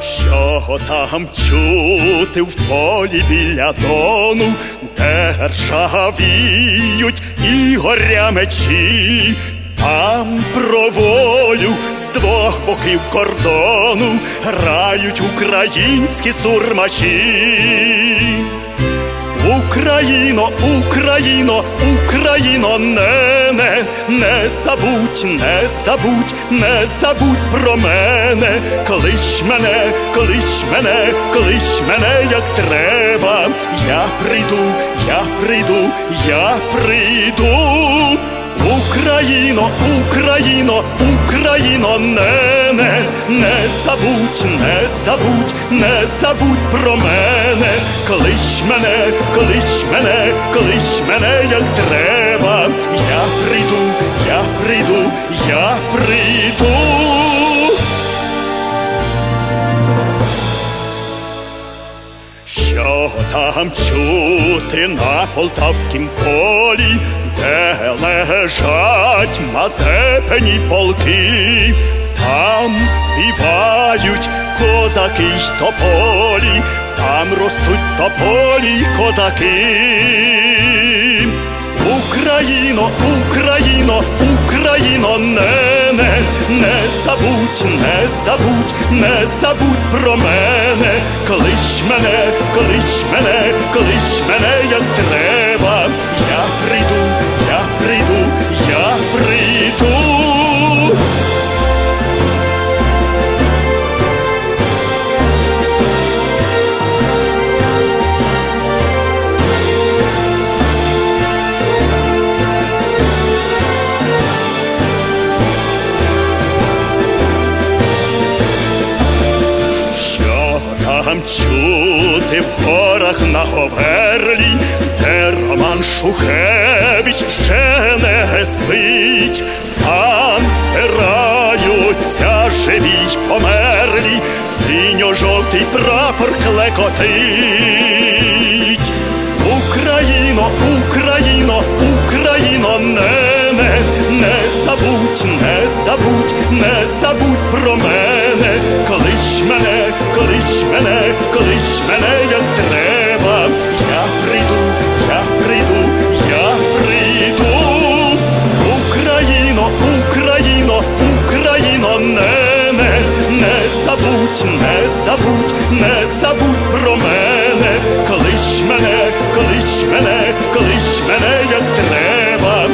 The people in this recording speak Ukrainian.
Що там чути в полі біля дону, де ржавіють і горя мечі, там про волю з двох боків кордону грають українські сурмачі. Україно, Україно, Україно, не, не, не забудь, не забудь, не забудь про мене, клич мене, клич мене, клич мене, як треба. Я прийду, я прийду, я прийду. Україно, Україно, Україно, не, не, не забудь, не забудь, не забудь про мене, клич мене, клич мене, клич мене, як треба. Я прийду, я прийду, я прийду. Що там чути на полтавськім полі, де лежать мазепені полки, там співають козаки й тополі, там ростуть тополі й козаки. Україно, Україно, Україно, не, не, не забудь, не забудь, не забудь про мене, клич мене, клич мене, клич мене, як треба. Що там чути в горах на Говерлі, де Роман Шухевич ще не спить, там збираються живі й померлі, синьо-жовтий прапор клекотить. Україно, Україно, Україно, не, не, не забудь, не забудь, не забудь про мене, клич мене, клич мене, клич мене, як треба. Я прийду, я прийду, я прийду. Україно, Україно, Україно, не, не, не забудь, не забудь, не забудь про мене, клич мене, клич мене, клич мене, як треба.